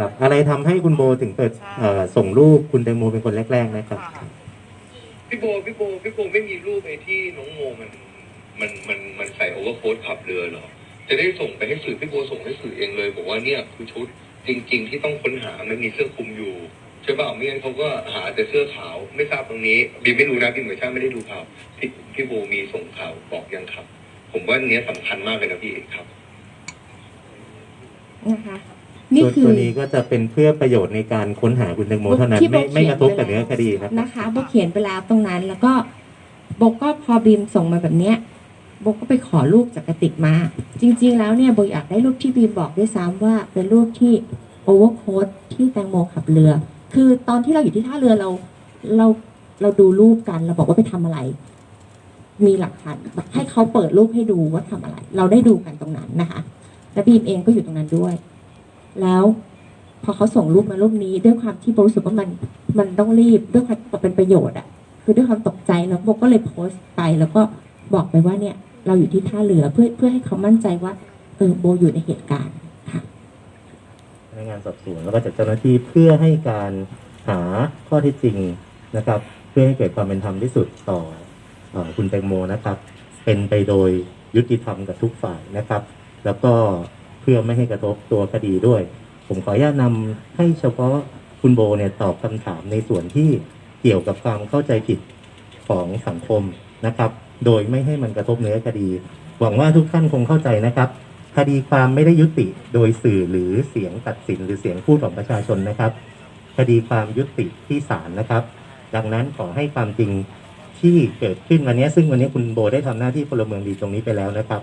ครับอะไรทำให้คุณโบถึงเปิดเอ่อส่งรูปคุณแตงโมเป็นคนแรกๆนะครับ พี่โบพี่โบพี่โบไม่มีรูปไอ้ที่น้องโมมันมันมันมันใส่โอเวอร์โค้ทขับเรือเหรอ จะได้ส่งไปให้สื่อพี่โบส่งให้สื่อเองเลย บอกว่าเนี่ยคือชุดจริง ๆ ที่ต้องค้นหามันมีเสื้อคลุมอยู่ใช่ป่าวไม่งั้นเขาก็หาแต่เสื้อขาวไม่ทราบตรงนี้บีมไม่รู้นะบีมกับชาติไม่ได้ดูข่าวพี่พี่โบมีส่งข่าวบอกยังครับ ผมว่าเนี้ยสำคัญมากเลยนะพี่ครับ นะคะ นี่ส่วนคือตัวนี้ก็จะเป็นเพื่อประโยชน์ในการค้นหาคุณแตงโมเท่านั้นที่โบไม่ไม่เขีกยนระทบกับไปเนื้อแล้วคดีนะครับ นะคะโบเขียนไปแล้วตรงนั้นแล้วก็โบก็พอบีมส่งมาแบบเนี้ยโบก็ไปขอรูปจากกระติกมา จริง ๆ แล้วเนี่ยโบอยากได้รูปที่บีมบอกด้วยซ้ำว่าเป็นรูปที่โอเวอร์โค้ดที่แตงโมขับเรือ คือตอนที่เราอยู่ที่ท่าเรือเราเราเราดูรูปกันเราบอกว่าไปทำอะไร มีหลักฐานให้เขาเปิดรูปให้ดูว่าทำอะไร เราได้ดูกันตรงนั้นนะคะ และบีมเองก็อยู่ตรงนั้นด้วย แล้วพอเขาส่งรูปมารูปนี้ ด้วยความที่โบรู้สึกว่ามันมันต้องรีบด้วยความเป็นประโยชน์อะคือด้วยความตกใจแล้วโบก็เลยโพสต์ไป แล้วก็บอกไปว่าเนี่ย เราอยู่ที่ท่าเรือเพื่อเพื่อให้เขามั่นใจว่าเออโบอยู่ในเหตุการณ์ค่ะพนักงานสอบสวนแล้วก็จากเจ้าหน้าที่เพื่อให้การหาข้อเท็จจริงนะครับ เพื่อให้เกิดความเป็นธรรมที่สุดต่ออคุณแตงโมนะครับ เป็นไปโดยยุติธรรมกับทุกฝ่ายนะครับ แล้วก็ เพื่อไม่ให้กระทบตัวคดีด้วย ผมขออนุญาตนำให้เฉพาะคุณโบเนี่ยตอบคำถามในส่วนที่เกี่ยวกับความเข้าใจผิดของสังคมนะครับ โดยไม่ให้มันกระทบเนื้อคดี หวังว่าทุกท่านคงเข้าใจนะครับ คดีความไม่ได้ยุติโดยสื่อหรือเสียงตัดสินหรือเสียงพูดของประชาชนนะครับ คดีความยุติที่ศาลนะครับ ดังนั้นขอให้ความจริงที่เกิดขึ้นวันนี้ ซึ่งวันนี้คุณโบได้ทำหน้าที่พลเมืองดีตรงนี้ไปแล้วนะครับ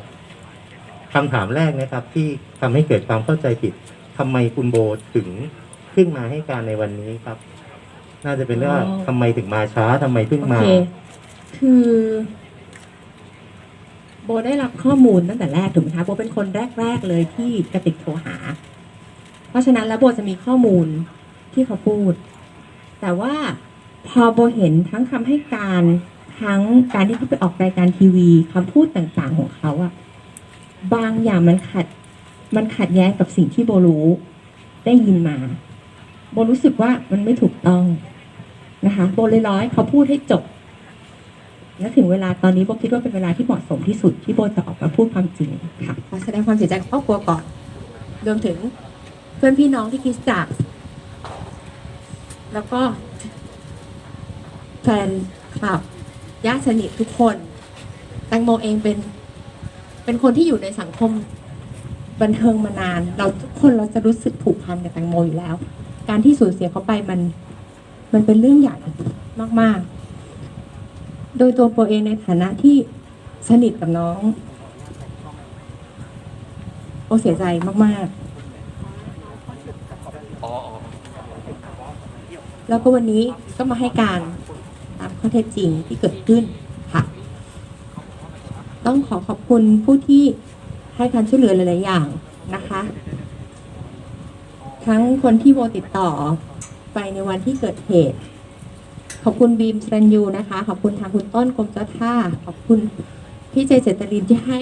คำถามแรกนะครับ ที่ทำให้เกิดความเข้าใจผิดทำไมคุณโบถึงขึ้นมาให้การในวันนี้ครับ น่าจะเป็นเรื่องว่าอ๋อทำไมถึงมาช้าทำไมเพิ่งโอมาเคคือ โบได้รับข้อมูลตั้งแต่แรกถูกไหมคะโบเป็นคนแรก ๆ เลยที่กระติกโทรหา เพราะฉะนั้นแล้วโบจะมีข้อมูลที่เขาพูด แต่ว่าพอโบเห็นทั้งคำให้การทั้งการที่เขาไปออกรายการทีวีคำพูดต่างๆของเขาอะ บางอย่างมันขัด มันขัดแย้งกับสิ่งที่โบรู้ได้ยินมา โบรู้สึกว่ามันไม่ถูกต้องนะคะ โบเลยร้อยเขาพูดให้จบ และถึงเวลาตอนนี้โบคิดว่าเป็นเวลาที่เหมาะสมที่สุดที่โบจะออกมาพูดความจริงค่ะขอแสดงความเสียใจกับครอบครัวก่อนรวมถึงเพื่อนพี่น้องที่คริสตจักแล้วก็แฟนคลับญาติสนิททุกคน แตงโมเองเป็น เป็นคนที่อยู่ในสังคมบันเทิงมานาน เราทุกคนเราจะรู้สึกผูกพันกับแตงโมอยู่แล้ว การที่สูญเสียเขาไปมัน มันเป็นเรื่องใหญ่มาก ๆ โดยตัวโปรเองในฐานะที่สนิทกับน้อง โอเสียใจมาก ๆ แล้วก็วันนี้ก็มาให้การตามข้อเท็จจริงที่เกิดขึ้น ต้องขอขอบคุณผู้ที่ให้การช่วยเหลือหลาย ๆ อย่างนะคะ ทั้งคนที่โบติดต่อไปในวันที่เกิดเหตุ ขอบคุณบีมสรันยูนะคะ ขอบคุณทางคุณต้นกรมเจ้าท่า ขอบคุณพี่เจเจตรินที่ให้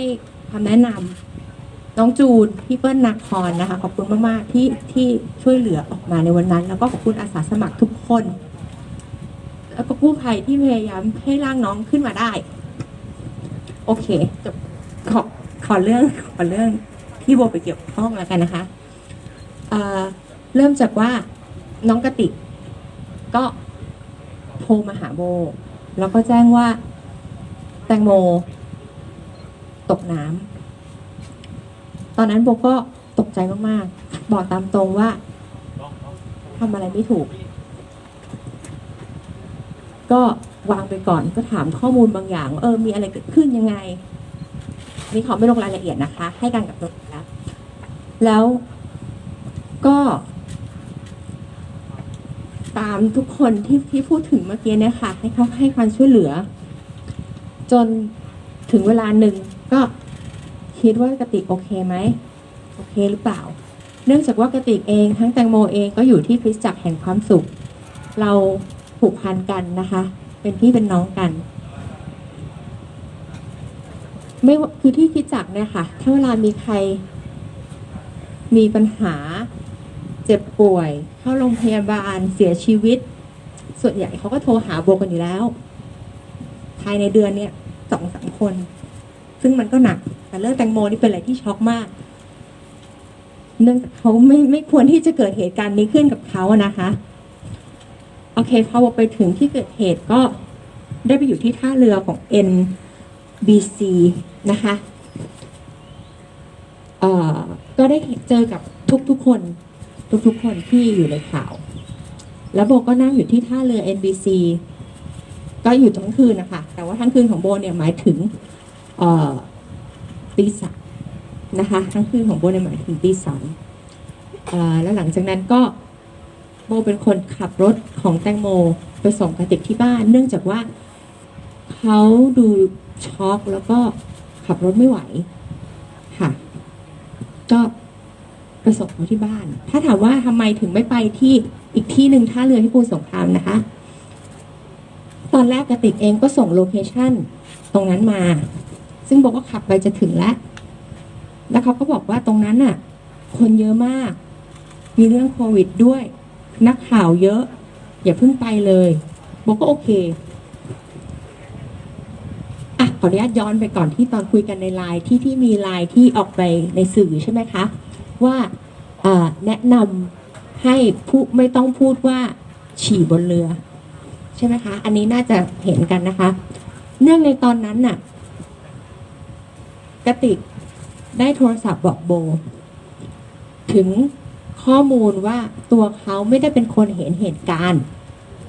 คำแนะนำน้องจูนพี่เปิ้ลนาคอนนะคะ ขอบคุณมาก ๆ ที่ที่ช่วยเหลือออกมาในวันนั้น แล้วก็ขอบคุณอาสาสมัครทุกคน แล้วก็กู้ภัยที่พยายามให้ร่างน้องขึ้นมาได้ โอเคจบขอขอเรื่องขอเรื่องที่โบไปเกี่ยวข้องแล้วกันนะคะเอ่อเริ่มจากว่าน้องกติกก็โทรมาหาโบ แล้วก็แจ้งว่าแตงโมตกน้ำตอนนั้นโบก็ตกใจมากๆ บอกตามตรงว่าทำอะไรไม่ถูก ก็ วางไปก่อนก็ถามข้อมูลบางอย่างว่าเออมีอะไรเกิดขึ้นยังไงนี่ขอไม่ลงรายละเอียดนะคะ ให้การกับตัวแล้ว แล้วก็ ตามทุกคนที่ที่พูดถึงเมื่อกี้เนี่ยค่ะ ให้เขาให้ความช่วยเหลือ จนถึงเวลาหนึ่งก็คิดว่ากติกโอเคไหมโอเคหรือเปล่า เนื่องจากว่ากติกเองทั้งแตงโมเองก็อยู่ที่คริสจักรแห่งความสุข เราผูกพันกันนะคะ เป็นพี่เป็นน้องกัน ไม่คือที่คิดจักเนี่ยค่ะ ถ้าเวลามีใคร มีปัญหา เจ็บป่วย เข้าโรงพยาบาลเสียชีวิต ส่วนใหญ่เขาก็โทรหาโบกันอยู่แล้ว ภายในเดือนเนี่ยสองสามคน ซึ่งมันก็หนัก แต่เรื่องแตงโมนี่เป็นอะไรที่ช็อกมากเนื่องจากเขาไม่ไม่ควรที่จะเกิดเหตุการณ์นี้ขึ้นกับเขาอะนะคะ โอเคพอไปถึงที่เกิดเหตุก็ได้ไปอยู่ที่ท่าเรือของ NBC นะคะเอ่อก็ได้เจอกับทุกๆคน ทุกๆคนที่อยู่ในข่าว แล้วโบก็นั่งอยู่ที่ท่าเรือ NBC ก็อยู่ทั้งคืนนะคะแต่ว่าทั้งคืนของโบเนี่ยหมายถึงเออตีสามนะคะ ทั้งคืนของโบเนี่ยหมายถึงตีสามเออแล้วหลังจากนั้นก็ โบเป็นคนขับรถของแตงโม ไปส่งกระติกที่บ้าน เนื่องจากว่าเขาดูช็อกแล้วก็ขับรถไม่ไหวค่ะ ก็ไปส่งเขาที่บ้าน ถ้าถามว่าทำไมถึงไม่ไปที่อีกที่หนึ่งท่าเรือที่ปูนสงครามนะคะ ตอนแรกกระติกเองก็ส่งโลเคชั่นตรงนั้นมา ซึ่งบอกว่าขับไปจะถึงแล้ว แล้วเขาก็บอกว่าตรงนั้นน่ะ คนเยอะมาก มีเรื่องโควิดด้วย นักข่าวเยอะ อย่าเพิ่งไปเลยบอกก็โอเคอะขออนุญาตย้อนไปก่อนที่ตอนคุยกันในไลน์ที่ที่มีไลน์ที่ออกไปในสื่อใช่ไหมคะ ว่าแนะนำให้ผู้ไม่ต้องพูดว่าฉี่บนเรือ ใช่ไหมคะ อันนี้น่าจะเห็นกันนะคะ เนื่องในตอนนั้นน่ะกติกได้โทรศัพท์บอกโบ ถึง ข้อมูลว่าตัวเขาไม่ได้เป็นคนเห็นเหตุการณ์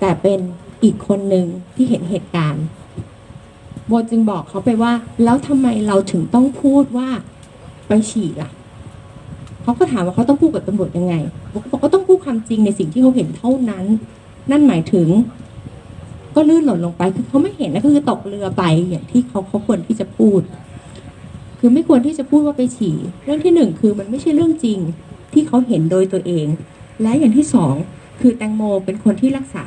แต่เป็นอีกคนหนึ่งที่เห็นเหตุการณ์โบจึงบอกเขาไปว่า แล้วทำไมเราถึงต้องพูดว่าไปฉี่ล่ะเขาก็ถามว่าเขาต้องพูดกับตำรวจยังไงบก็บอกก็ต้องพูดความจริงในสิ่งที่เขาเห็นเท่านั้น นั่นหมายถึง ก็ลื่นหล่นลงไปคือเขาไม่เห็นนะคือตกเรือไปอย่างที่เขาเขาควรที่จะพูด คือไม่ควรที่จะพูดว่าไปฉี่ เรื่องที่หนึ่งคือมันไม่ใช่เรื่องจริง ที่เขาเห็นโดยตัวเอง และอย่างที่สองคือแตงโมเป็นคนที่รักษา